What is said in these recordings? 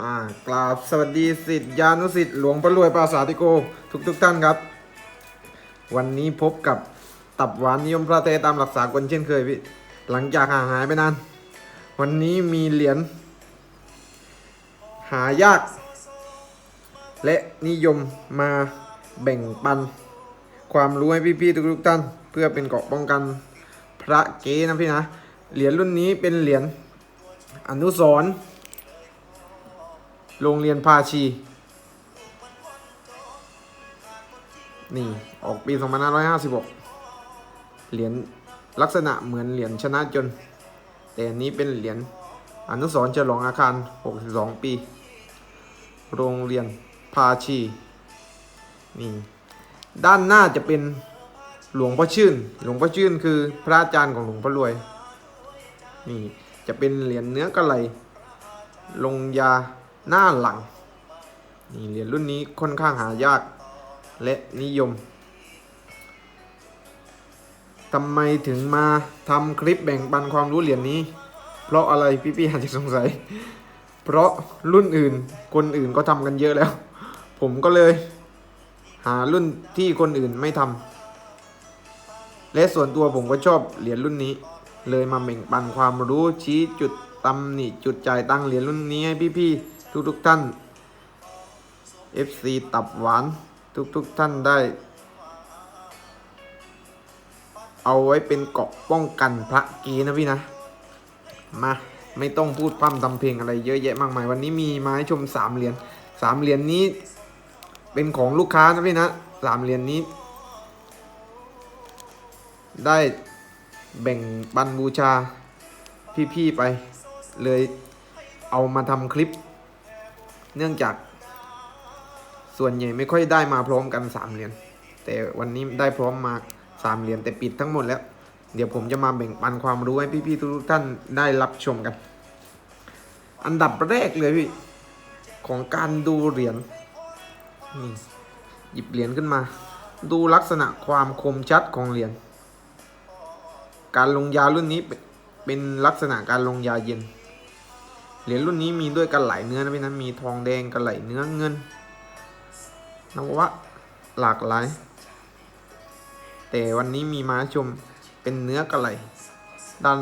อ่ากราบสวัสดีสิทธิยานุสิทธิ์หลวงพ่อรวยปราสาทติโก ทุกทุกๆท่านครับ วันนี้พบกับตับหวานนิยมพระเทตามหลักสากลเช่นเคยพี่ หลังจากห่างหายไปนาน วันนี้มีเหรียญหายาก และนิยมมาแบ่งปัน ความรู้ให้พี่ๆทุกๆท่าน เพื่อเป็นเกราะป้องกันพระเก๊นะพี่นะ เหรียญรุ่นนี้เป็นเหรียญอนุสรณ์ โรงเรียนภาชี นี่ ออกปี2556 เหรียญลักษณะเหมือนเหรียญชนะจน แต่อันนี้เป็นเหรียญอนุสรณ์ฉลองอาคาร 62 ปี โรงเรียนภาชี นี่ ด้านหน้าจะเป็นหลวงพ่อชื่น หลวงพ่อชื่นคือพระอาจารย์ของหลวงพ่อรวย นี่ จะเป็นเหรียญเนื้อกระไหลลงยา หน้าหลัง นี่เหรียญรุ่นนี้ค่อนข้างหายากและนิยมทำไมถึงมาทำคลิปแบ่งปันความรู้เหรียญนี้ เพราะอะไรพี่ๆอาจจะสงสัย เพราะรุ่นอื่น คนอื่นก็ทำกันเยอะแล้ว ผมก็เลย หารุ่นที่คนอื่นไม่ทำและส่วนตัวผมก็ชอบเหรียญรุ่นนี้ เลยมาแบ่งปันความรู้ชี้จุดตำหนิจุดจ่ายตังเหรียญรุ่นนี้ให้พี่ๆ ทุกๆท่าน FC ตับหวานทุกๆท่านได้ เอาไว้เป็นเกาะป้องกันพระกีนะพี่นะ มาไม่ต้องพูดพร่ำทำเพลงอะไรเยอะแยะมากมาย วันนี้มีมาให้ชมสามเหรียญสามเหรียญนี้ เป็นของลูกค้านะพี่นะสามเหรียญนี้ ได้แบ่งปันบูชาพี่ๆไปเลยเอามาทำคลิป เนื่องจาก ส่วนใหญ่ไม่ค่อยได้มาพร้อมกันสามเหรียญแต่วันนี้ได้พร้อมมาสามเหรียญแต่ปิดทั้งหมดแล้ว เดี๋ยวผมจะมาแบ่งปันความรู้ให้พี่ๆทุกท่านได้รับชมกัน อันดับแรกเลยพี่ของการดูเหรียญนี่หยิบเหรียญขึ้นมา ดูลักษณะความคมชัดของเหรียญการลงยารุ่นนี้เป็นลักษณะการลงยาเย็น เหรียญรุ่นนี้มีด้วยกันหลายเนื้อนะพี่นะมีทองแดงกันไหลเนื้อเงินนวะหลากหลาย แต่วันนี้มีมาชมเป็นเนื้อกระไหลด้าน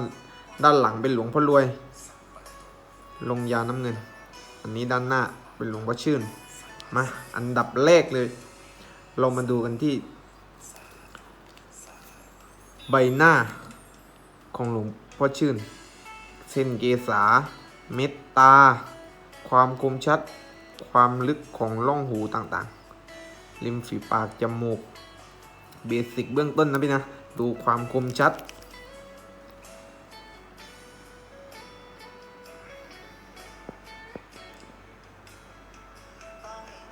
ด้านหลังเป็นหลวงพ่อรวย ลงยาน้ำเงิน อันนี้ด้านหน้าเป็นหลวงพ่อชื่นมาอันดับแรกเลย เรามาดูกันที่ ใบหน้าของหลวงพ่อชื่น เส้นเกษา เม็ดตา ความคมชัด ความลึกของร่องหูต่างๆ ริมฝีปากจมูก เบสิกเบื้องต้นนะพี่นะ ดูความคมชัด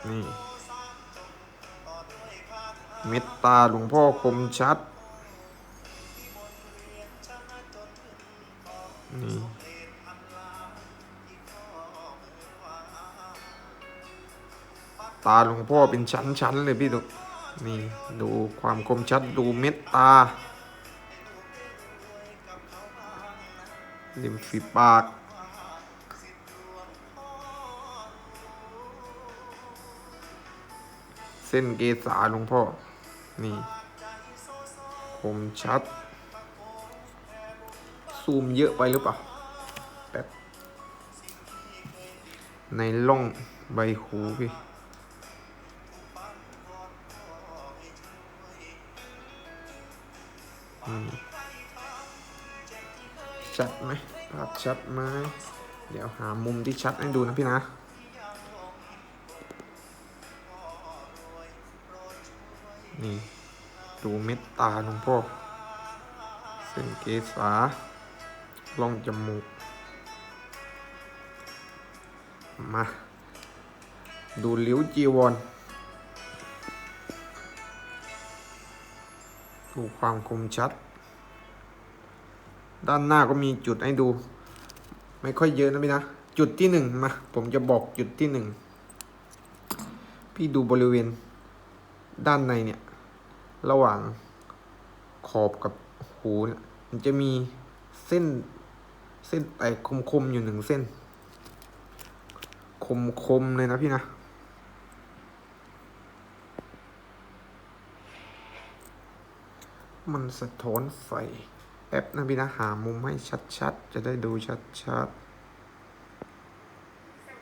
นี่ เม็ดตาหลวงพ่อคมชัด นี่ ตาหลวงพ่อเป็นชั้นๆเลยพี่ดูนี่ดูความคมชัดดูเม็ดตาริมฝีปาก เส้นเกษาหลวงพ่อ นี่ คมชัด ซูมเยอะไปหรือเปล่าแบบในร่องใบหูพี่ ชัดไหมภาพชัดไหมเดี๋ยวหามุมที่ชัดให้ดูนะพี่นะนี่ดูเม็ดตาหลวงพ่อเส้นเกษาล่องจมูก มา ดูลิวจีวร ดูความคมชัด ด้านหน้าก็มีจุดให้ดู ไม่ค่อยเยอะนะพี่นะ จุดที่หนึ่งมา ผมจะบอกจุดที่หนึ่งพี่ดูบริเวณ ด้านในเนี่ย ระหว่างขอบกับหูเนี่ยมันจะมีเส้นเส้นแตกคมๆอยู่หนึ่งเส้น คมๆเลยนะพี่นะ มันสะท้อนไฟแป๊บนะพี่นะหามุมให้ชัดๆ จะได้ดูชัดสั่ง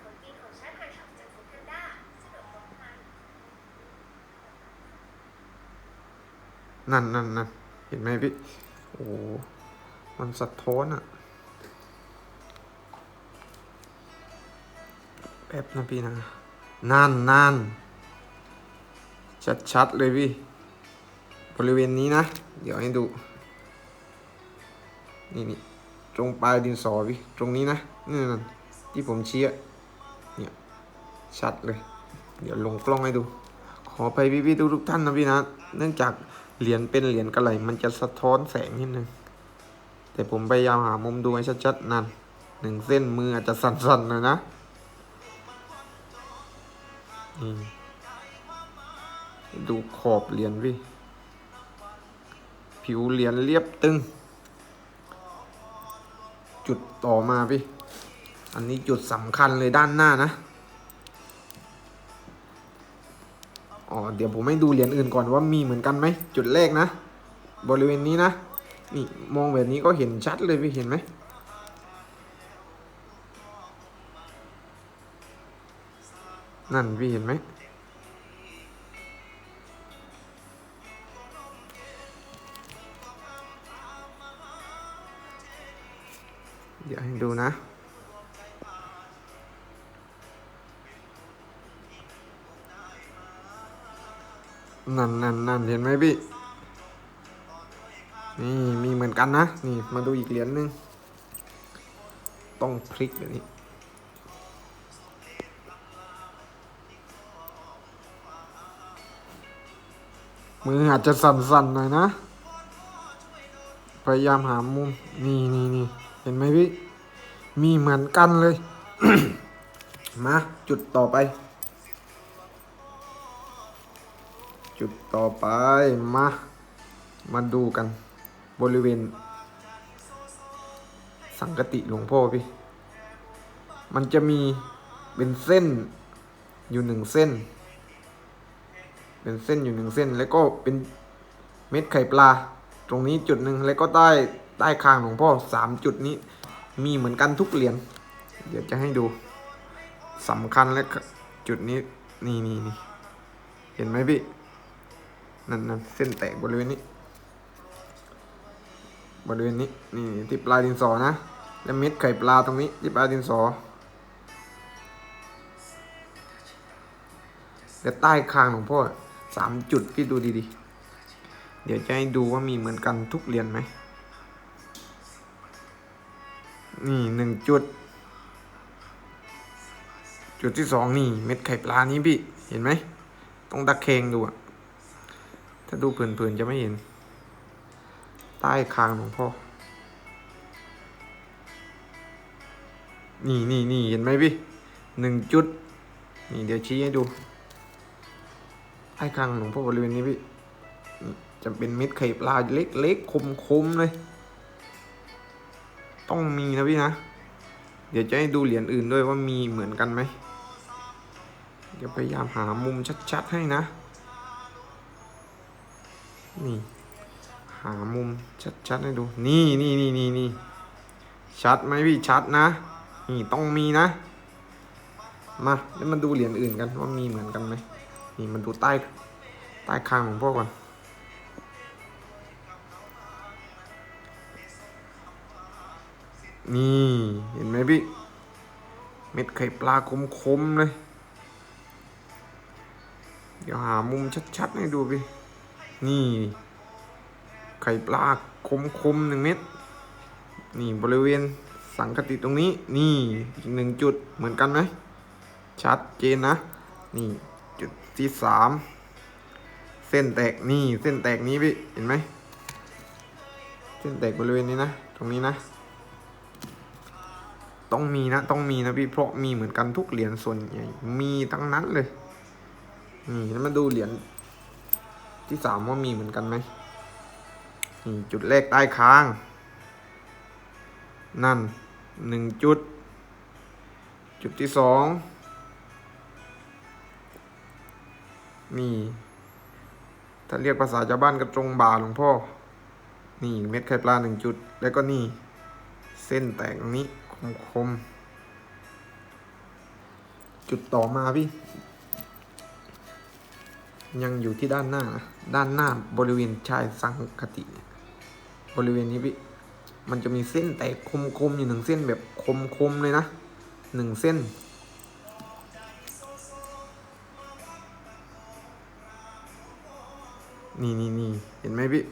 ของกินของฉันหาช็อปจากฟู้ดแพนด้าสะดวกครบครันๆนั่นนั่นนั่นเห็นไหมพี่ โอ้ มันสะท้อนอะแป๊บนะพี่นะ นั่นนั่นชัดๆเลยพี่ บริเวณนี้นะ เดี๋ยวให้ดู นี่นี่ตรงปลายดินสอพี่ตรงนี้นะนี่นั่นที่ผมชี้อะเนี่ยชัดเลย เดี๋ยวลงกล้องให้ดู ขอไปพี่ๆทุกท่านนะพี่นะ เนื่องจากเหรียญเป็นเหรียญกระไหลมันจะสะท้อนแสงนิดนึงแต่ผมพยายามหามุมดูให้ชัดๆนั่นหนึ่งเส้นมืออาจจะสั่นๆหน่อยนะนี่ดูขอบเหรียญพี่ ผิวเหรียญเรียบตึง จุดต่อมาพี่ อันนี้จุดสำคัญเลยด้านหน้านะอ๋อเดี๋ยวผมให้ดูเหรียญอื่นก่อนว่ามีเหมือนกันไหมจุดแรกนะ บริเวณนี้นะ นี่มองแบบนี้ก็เห็นชัดเลยพี่เห็นไหมนั่นพี่เห็นไหม เดี๋ยวให้ดูนะ นั่นนั่นนั่นเห็นไหมพี่ นี่ มีเหมือนกันนะ นี่มาดูอีกเหรียญหนึ่ง ต้องพลิกแบบนี้มืออาจจะสั่นๆหน่อยนะ พยายามหามุม นี่นี่นี่ ห็นไหมพี่ มีเหมือนกันเลย มา จุดต่อไป จุดต่อไป มา มาดูกัน บริเวณ สังกติหลวงพ่อพี่ มันจะมีเป็นเส้นอยู่หนึ่งเส้น เป็นเส้นอยู่หนึ่งเส้น แล้วก็เป็นเม็ดไข่ปลา ตรงนี้จุดหนึ่งแล้วก็ใต้ ใต้คางหลวงพ่อสามจุดนี้ มีเหมือนกันทุกเหรียญเดี๋ยวจะให้ดูสำคัญและจุดนี้นี่นี่นี่เห็นไหมพี่นั่นนั่นเส้นแตกบริเวณนี้ บริเวณนี้นี่ที่ปลายดินสอนะ และเม็ดไข่ปลาตรงนี้ที่ปลายดินสอและใต้คางหลวงพ่อสามจุดพี่ดูดีๆ เดี๋ยวจะให้ดูว่ามีเหมือนกันทุกเหรียญไหม นี่หนึ่งจุด จุดที่สองนี่ เม็ดไข่ปลานี้พี่ เห็นไหม ต้องตะเคงดูอะถ้าดูเผินๆจะไม่เห็น ใต้คางหลวงพ่อ นี่นี่นี่เห็นไหมพี่หนึ่งจุด นี่เดี๋ยวชี้ให้ดูใต้คางหลวงพ่อ บริเวณนี้พี่จะเป็นเม็ดไข่ปลาเล็กๆคมๆเลย ต้องมีนะพี่นะ เดี๋ยวจะให้ดูเหรียญอื่นด้วยว่ามีเหมือนกันไหม เดี๋ยวพยายามหามุมชัดๆให้นะ นี่ หามุมชัดๆให้ดู นี่นี่นี่นี่นี่ชัดไหมพี่ชัดนะ นี่ต้องมีนะ มาแล้วมาดูเหรียญอื่นกันว่ามีเหมือนกันไหมนี่มันดูใต้ใต้คางของพ่อก่อน นี่เห็นไหมพี่ เม็ดไข่ปลาคมๆเลย เดี๋ยวหามุมชัดๆให้ดูพี่ นี่ ไข่ปลาคมๆหนึ่งเม็ด นี่บริเวณสังกติตรงนี้ นี่อีกหนึ่งจุดเหมือนกันไหม ชัดเจนนะ นี่จุดที่สาม เส้นแตกนี่เส้นแตกนี้พี่ เห็นไหม เส้นแตกบริเวณนี้นะ ตรงนี้นะ ต้องมีนะ ต้องมีนะพี่เพราะมีเหมือนกันทุกเหรียญส่วนใหญ่มีทั้งนั้นเลยนี่แล้วมาดูเหรียญที่สามว่ามีเหมือนกันไหมนี่จุดแรกใต้ค้าง นั่นหนึ่งจุด จุดที่สองนี่ถ้าเรียกภาษาชาวบ้านก็ตรงบาหลวงพ่อ นี่เม็ดไข่ปลาหนึ่งจุด แล้วก็นี่ เส้นแตกตรงนี้ คมคม จุดต่อมาพี่ ยังอยู่ที่ด้านหน้านะด้านหน้าบริเวณชายสังคติเนี่ยบริเวณนี้พี่ มันจะมีเส้นแตกคมๆอยู่หนึ่งเส้นแบบคมๆเลยนะหนึ่งเส้นนี่นี่นี่เห็นไหมพี่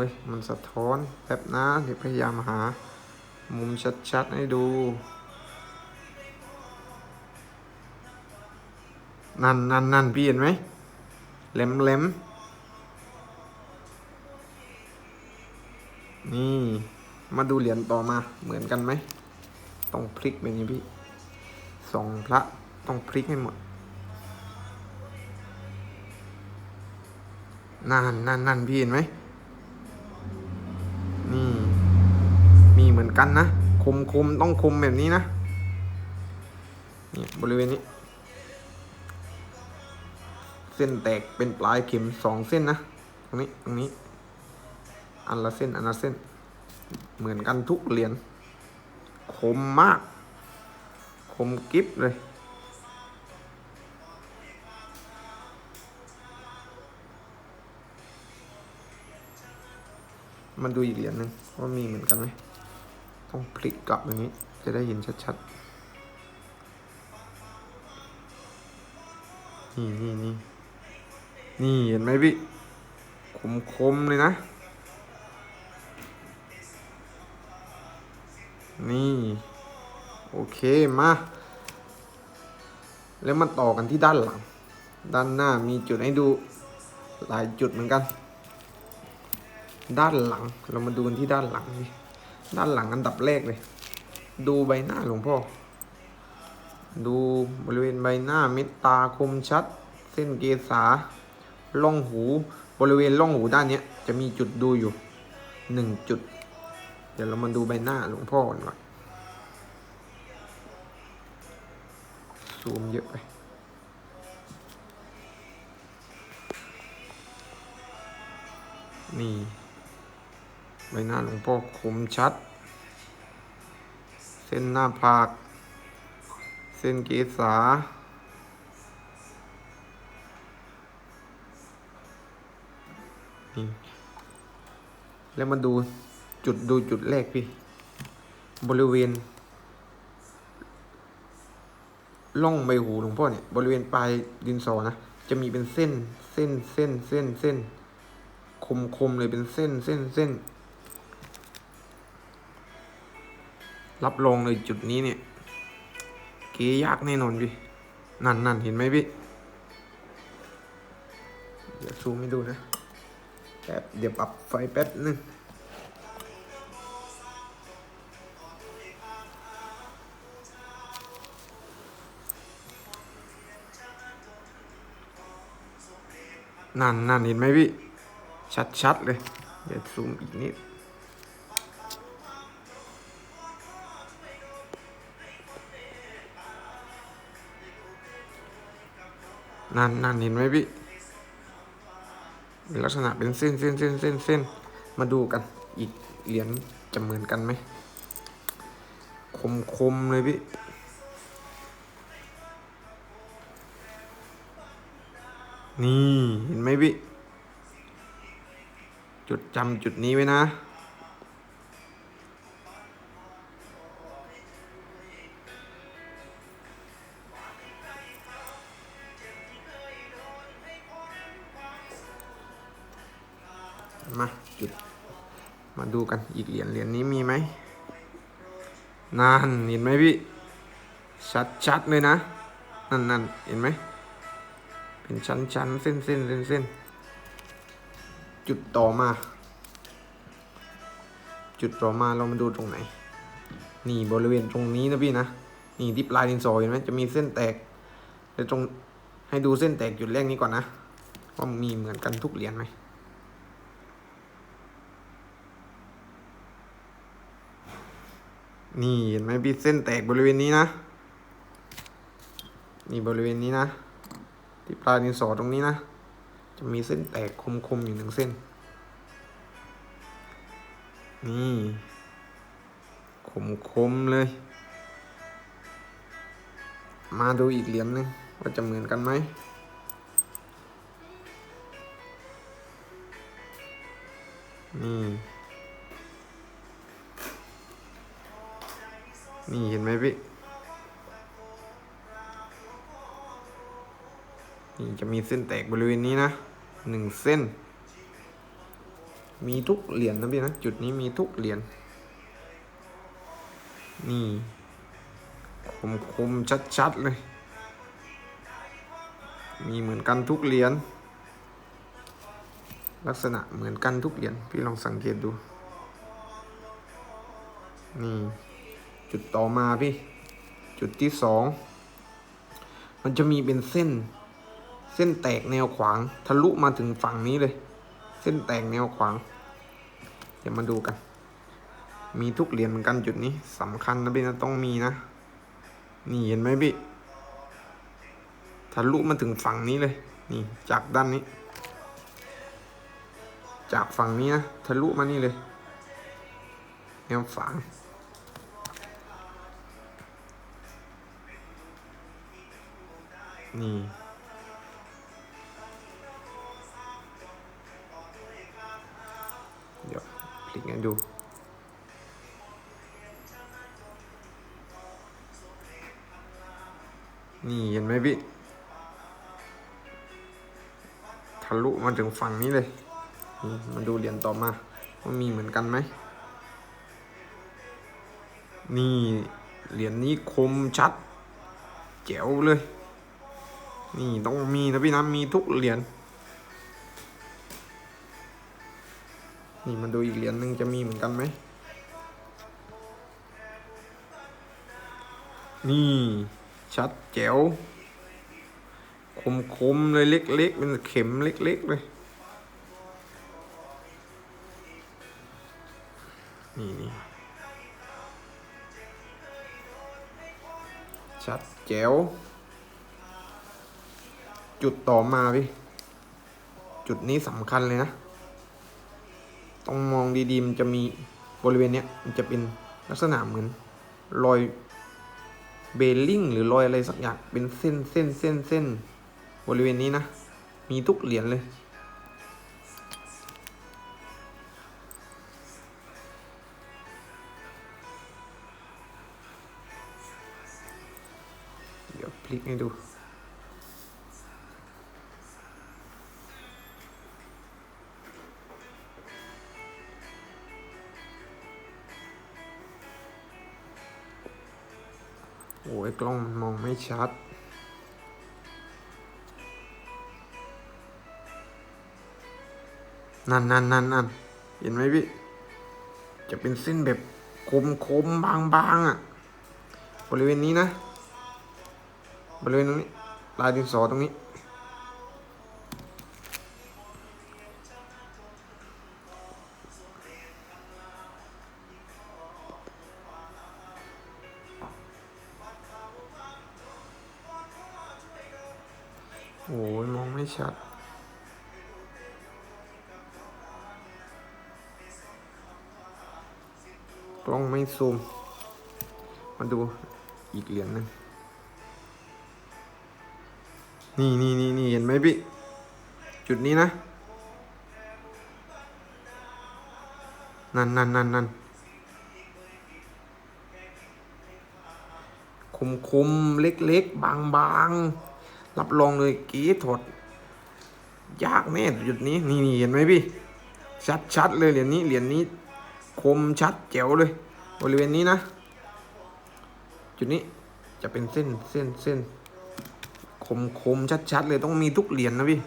้ย มันสะท้อนแป๊บนะ เดี๋ยวพยายามหา มุมชัดๆให้ดู นั่นนั่นนั่นพี่เห็นไหมแหลมแหลมนี่มาดูเหรียญต่อมาเหมือนกันไหมต้องพลิกแบบนี้พี่สองพระต้องพลิกให้หมดนั่นนั่นนั่นพี่เห็นไหม อนกันนะ คมคมต้องคมแบบนี้นะนี่บริเวณนี้ เส้นแตกเป็นปลายเข็มสองเส้นนะ ตรงนี้ตรงนี้ อันละเส้นอันละเส้น เหมือนกันทุกเหรียญคมมาก คมกิฟเลยมันดูอีกเหรียญหนึ่งว่ามีเหมือนกันไหม ต้องพลิกกลับอย่างนี้ จะได้เห็นชัดๆ นี่นี่นี่นี่เห็นไหมพี่ คมคมๆเลยนะ นี่ โอเค มา แล้วมาต่อกันที่ด้านหลัง ด้านหน้ามีจุดให้ดูหลายจุดเหมือนกัน ด้านหลัง เรามาดูกันที่ด้านหลังดิ ด้านหลังอันดับแรกเลย ดูใบหน้าหลวงพ่อ ดูบริเวณใบหน้าเม็ดตาคมชัด เส้นเกษาล่องหูบริเวณล่องหูด้านนี้จะมีจุดดูอยู่หนึ่งจุด เดี๋ยวเรามาดูใบหน้าหลวงพ่อกันก่อนซูมเยอะไปนี่ ใบหน้าหลวงพ่อคมชัด เส้นหน้าผาก เส้นเกษานี่แล้วมาดูจุดดูจุดแรกพี่ บริเวณล่องใบหูหลวงพ่อเนี่ย บริเวณปลายดินสอนะ จะมีเป็นเส้นเส้นเส้นเส้นเส้นคมคมเลยเป็นเส้นเส้นเส้น รับรองเลยจุดนี้เนี่ย เกยากแน่นอนพี่ นั่นนั่นเห็นไหมพี่ เดี๋ยวซูมให้ดูนะแป๊บเดี๋ยวปรับไฟแป๊บนึงนั่นนั่นเห็นไหมพี่ ชัดๆเลย เดี๋ยวซูมอีกนิด นั่นนั่นเห็นไหมพี่เป็นลักษณะเป็นเส้นเส้นเส้นเส้นเส้นมาดูกัน อีกเหรียญจะเหมือนกันไหมคมคมๆเลยพี่นี่ เห็นไหมพี่ จุดจำจุดนี้ไว้นะ อีกเหรียญเหรียญนี้มีไหมนั่นเห็นไหมพี่ ชัดชัดๆเลยนะ นั่นนั่นเห็นไหม เป็นชั้นชั้นๆเส้นเส้นเส้นเส้นจุดต่อมา จุดต่อมาเรามาดูตรงไหน นี่บริเวณตรงนี้นะพี่นะ นี่ที่ปลายดินสอเห็นไหมจะมีเส้นแตกแต่ตรงให้ดูเส้นแตกจุดแรกนี้ก่อนนะว่ามีเหมือนกันทุกเหรียญไหม นี่เห็นไหมพี่เส้นแตกบริเวณนี้นะ นี่บริเวณนี้นะ ที่ปลายดินสอตรงนี้นะ จะมีเส้นแตกคมๆอยู่หนึ่งเส้น นี่คมๆเลย มาดูอีกเหรียญหนึงว่าจะเหมือนกันไหมนี่ นี่เห็นไหมพี่ นี่จะมีเส้นแตกบริเวณนี้นะหนึ่งเส้น มีทุกเหรียญนะพี่นะ จุดนี้มีทุกเหรียญนี่คมคมชัดชัดๆเลย มีเหมือนกันทุกเหรียญลักษณะเหมือนกันทุกเหรียญพี่ลองสังเกตดู นี่ จุดต่อมาพี่ จุดที่สองมันจะมีเป็นเส้น เส้นแตกแนวขวาง ทะลุมาถึงฝั่งนี้เลย เส้นแตกแนวขวาง เดี๋ยวมาดูกัน มีทุกเหรียญเหมือนกันจุดนี้สำคัญนะพี่นะต้องมีนะ นี่เห็นไหมพี่ ทะลุมาถึงฝั่งนี้เลย นี่จากด้านนี้ จากฝั่งนี้นะ ทะลุมานี่เลยแนวฝาง นี่เดี๋ยวพลิกให้ดูนี่เห็นไหมพี่ทะลุมาถึงฝั่งนี้เลย มาดูเหรียญต่อมาว่ามีเหมือนกันไหม นี่เหรียญนี้คมชัด แจ๋วเลย นี่ต้องมีนะพี่นะมีทุกเหรียญนี่มาดูอีกเหรียญหนึ่งจะมีเหมือนกันไหมนี่ ชัดแจ๋วคมๆเลยเล็กๆ เป็นเข็มเล็กๆ เลย นี่นี่ชัดแจ๋ว จุดต่อมาพี่ จุดนี้สำคัญเลยนะ ต้องมองดีๆมันจะมีบริเวณเนี้ยมันจะเป็นลักษณะเหมือนรอยเบลลิงหรือรอยอะไรสักอย่างเป็นเส้นเส้นเส้นเส้นบริเวณนี้นะ มีทุกเหรียญเลยเดี๋ยวพลิกให้ดู โอ้ยกล้องมันมองไม่ชัด นั่นนั่นนั่นนั่นเห็นไหมพี่ จะเป็นเส้นแบบคมคมบางบางๆอะ บริเวณนี้นะ บริเวณตรงนี้ ลายดินสอตรงนี้ ซูม มาดูอีกเหรียญหนึงนี่นี่นี่นี่เห็นไหมพี่ จุดนี้นะ นั่นนั่นนั่นนั่นคมคมๆเล็กบางบางรับรองเลยกีถอดยากแน่จุดนี้ นี่นี่เห็นไหมพี่ ชัดชัดเลยเหรียญนี้เหรียญนี้ คมชัดแจ๋วเลย บริเวณนี้นะ จุดนี้จะเป็นเส้นเส้นเส้นคมคมชัดชัดๆเลยต้องมีทุกเหรียญนะพี่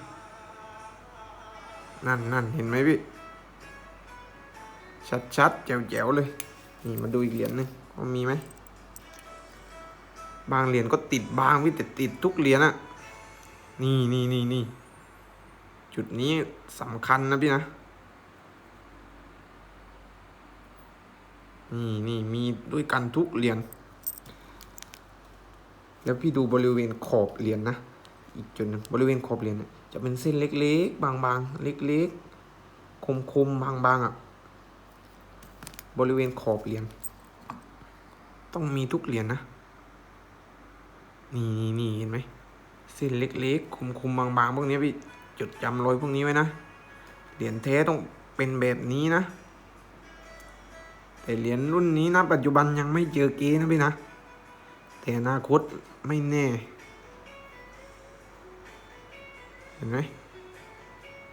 นั่นนั่นเห็นไหมพี่ ชัดชัดๆแจ๋วแจ๋วเลย นี่มาดูอีกเหรียญหนึงว่ามีไหม บางเหรียญก็ติดบางพี่แต่ติดทุกเหรียญอะนี่นี่นี่นี่จุดนี้สำคัญนะพี่นะ นี่นี่มีด้วยกันทุกเหรียญแล้วพี่ดูบริเวณขอบเหรียญนะอีกจุดนึงบริเวณขอบเหรียญนี่ยจะเป็นเส้นเล็กๆ บางๆ เล็กๆ คมๆ บางๆอะ บริเวณขอบเหรียญต้องมีทุกเหรียญนะ นี่นี่นี่เห็นไหมเส้นเล็กๆ คมๆ บางๆ พวกนี้พี่จดจำรอยพวกนี้ไว้นะ เหรียญแท้ต้องเป็นแบบนี้นะ แต่เหรียญรุ่นนี้นะปัจจุบันยังไม่เจอเกนะพี่นะ แต่อนาคตไม่แน่ เห็นไหม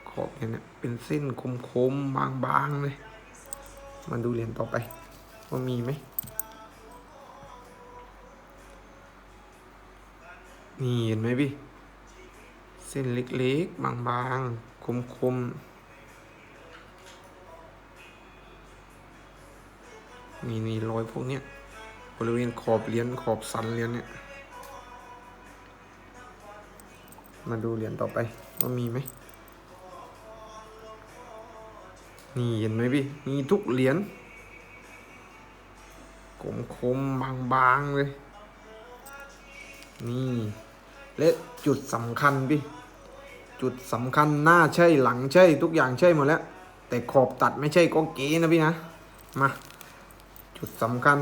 ขอบเนี่ยเป็นเส้นคมๆบางๆเลย มาดูเหรียญต่อไป ว่ามีไหมนี่เห็นไหมพี่ เส้นเล็กๆ บางๆ คมๆ นี่นี่รอยพวกเนี้ยบริเวณขอบเหรียญขอบสันเหรียญเนี่ย มาดูเหรียญต่อไปว่ามีไหมนี่เห็นไหมพี่ มีทุกเหรียญคมๆบางๆเลย นี่ และจุดสำคัญพี่ จุดสำคัญหน้าใช่หลังใช่ทุกอย่างใช่หมดแล้ว แต่ขอบตัดไม่ใช่ก็เก๋นะพี่นะ มา จุดสำคัญ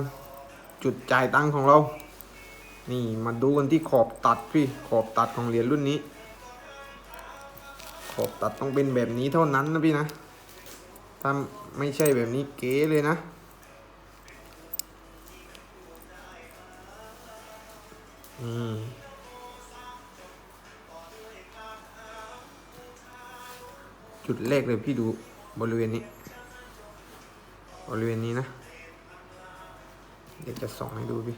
จุดจ่ายตังของเรา นี่มาดูกันที่ขอบตัดพี่ ขอบตัดของเหรียญรุ่นนี้ ขอบตัดต้องเป็นแบบนี้เท่านั้นนะพี่นะ ถ้าไม่ใช่แบบนี้เก๋เลยนะอืมจุดแรกเลยพี่ดูบริเวณนี้ บริเวณนี้นะ เดี๋ยวจะส่องให้ดูพี่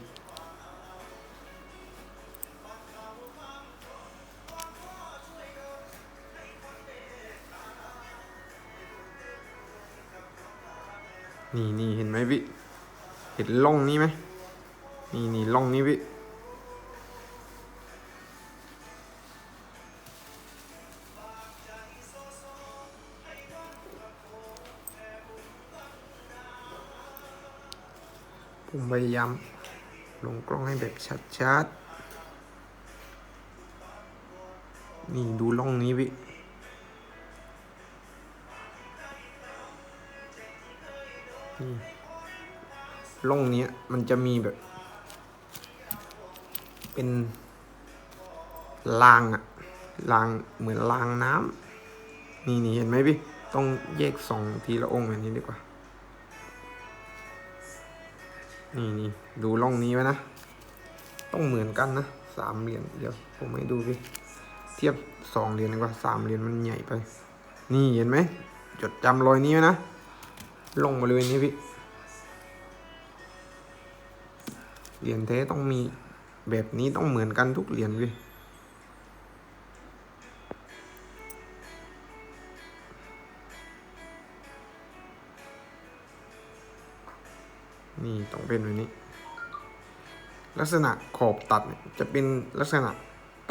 นี่นี่เห็นไหมพี่ เห็นร่องนี้ไหม นี่นี่ร่องนี้พี่ ผมพยายามลงกล้องให้แบบชัดๆ นี่ดูร่องนี้พี่นี่องนี้มันจะมีแบบ เป็นรางอะรางเหมือนรางน้ำนี่นี่เห็นไหมพี่ ต้องแยกสองทีละองค์แบบนี้ดีกว่า นี่นี่ดูร่องนี้ไว้นะ ต้องเหมือนกันนะสามเหรียญเดี๋ยวผมให้ดูพี่เทียบสองเหรียญดีกว่าสามเหรียญมันใหญ่ไป นี่เห็นไหมจดจำรอยนี้ไว้นะลงบริเวณนี้พี่เหรียญเท้ต้องมีแบบนี้ต้องเหมือนกันทุกเหรียญพี่ นี่ต้องเป็นแบบนี้ ลักษณะขอบตัดจะเป็นลักษณะ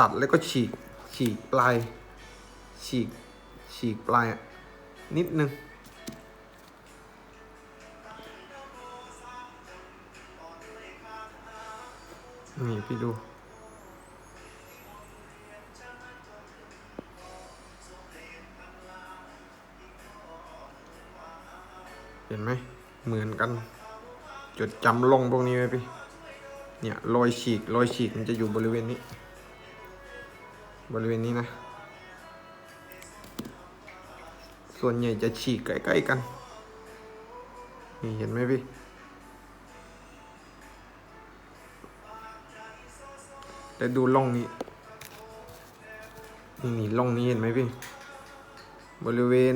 ตัดแล้วก็ฉีกฉีกปลาย ฉีกฉีกปลายนิดนึงนี่พี่ดู เห็นไหม เหมือนกัน จดจำลงพวกนี้ไว้พี่ เนี่ยรอยฉีกรอยฉีกมันจะอยู่บริเวณนี้ บริเวณนี้นะ ส่วนใหญ่จะฉีกใกล้ๆกัน นี่เห็นไหมพี่ แต่ดูร่องนี้ นี่นี่ร่องนี้เห็นไหมพี่ บริเวณ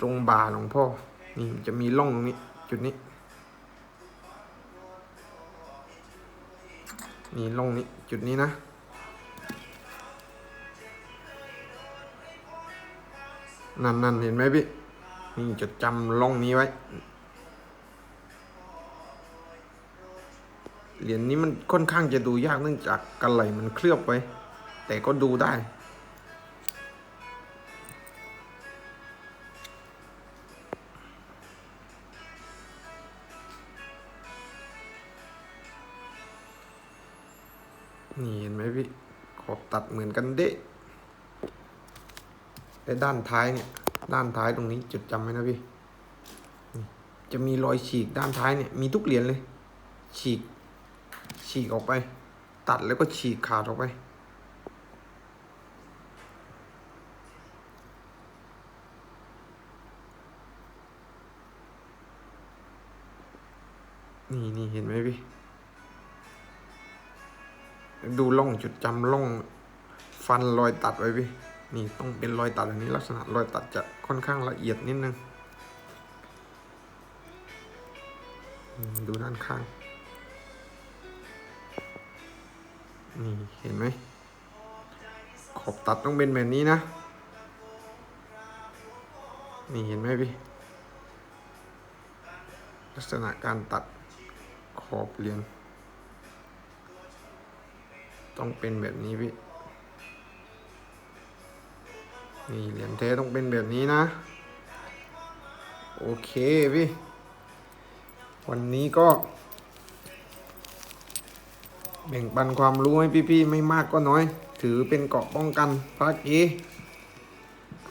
ตรงบ่าหลวงพ่อ นี่จะมีร่องตรงนี้ จุดนี้ นี่ร่องนี้จุดนี้นะนั่นนั่นเห็นไหมพี่ นี่จดจำร่องนี้ไว้ เหรียญนี้มันค่อนข้างจะดูยากเนื่องจากกระไหลมันเคลือบไว้ แต่ก็ดูได้ เหมือนกันเด้และด้านท้ายเนี่ย ด้านท้ายตรงนี้จุดจำไว้นะพี่ จะมีรอยฉีกด้านท้ายเนี่ย มีทุกเหรียญเลย ฉีก ฉีกออกไป ตัดแล้วก็ฉีกขาดออกไป นี่นี่เห็นไหมพี่ ดูร่องจุดจำร่อง ฟันรอยตัดไว้พี่นี่ต้องเป็นรอยตัดแบบนี้ลักษณะรอยตัดจะค่อนข้างละเอียดนิดนึงดูด้านข้าง นี่เห็นไหม ขอบตัดต้องเป็นแบบนี้นะ นี่เห็นไหมพี่ ลักษณะการตัดขอบเรียญต้องเป็นแบบนี้พี่ นี่เหรียญแท้ต้องเป็นแบบนี้นะ โอเคพี่ วันนี้ก็ แบ่งปันความรู้ให้พี่ๆ ไม่มากก็น้อย ถือเป็นเกาะป้องกันพระเก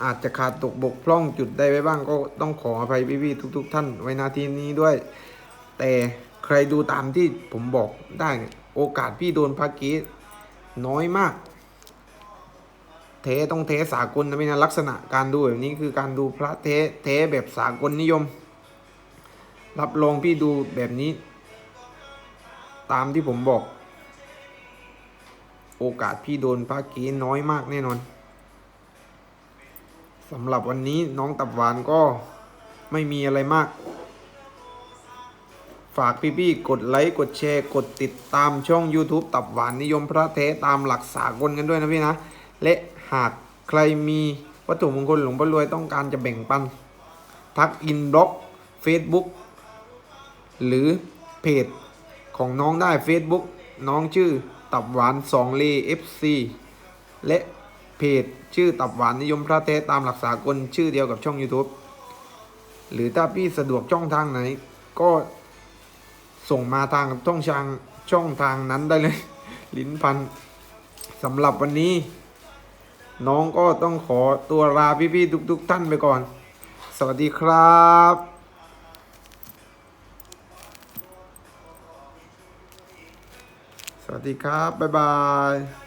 อาจจะขาดตกบกพร่องจุดใดไปบ้างก็ต้องขออภัยพี่ๆทุก ๆ ท่านไว้นาทีนี้ด้วย แต่ใครดูตามที่ผมบอกได้เนี่ยโอกาสพี่โดนพระเกน้อยมาก เทต้องเทสากลนะพี่นะลักษณะการดูแบบนี้คือการดูพระเทเทแบบสากลนิยม รับรองพี่ดูแบบนี้ ตามที่ผมบอก โอกาสพี่โดนพระเกน้อยมากแน่นอนสำหรับวันนี้น้องตับหวานก็ไม่มีอะไรมาก ฝากพี่ๆกดไลค์กดแชร์ กดติดตามช่อง YouTube ตับหวานนิยมพระเทตามหลักสากลกันด้วยนะพี่นะ และ หากใครมีวัตถุมงคลหลวงพ่อรวยต้องการจะแบ่งปัน ทักอินบล็อกเฟซบุ๊กหรือเพจของน้องได้ Facebook น้องชื่อตับหวาน2เล FC และเพจชื่อตับหวานนิยมพระเทตามหลักสากลชื่อเดียวกับช่อง YouTube หรือถ้าพี่สะดวกช่องทางไหน ก็ส่งมาทางช่องทางช่องทางนั้นได้เลย ลิ้นพันสำหรับวันนี้ น้องก็ต้องขอตัวลาพี่ๆทุกๆท่านไปก่อน สวัสดีครับสวัสดีครับ บ๊ายบาย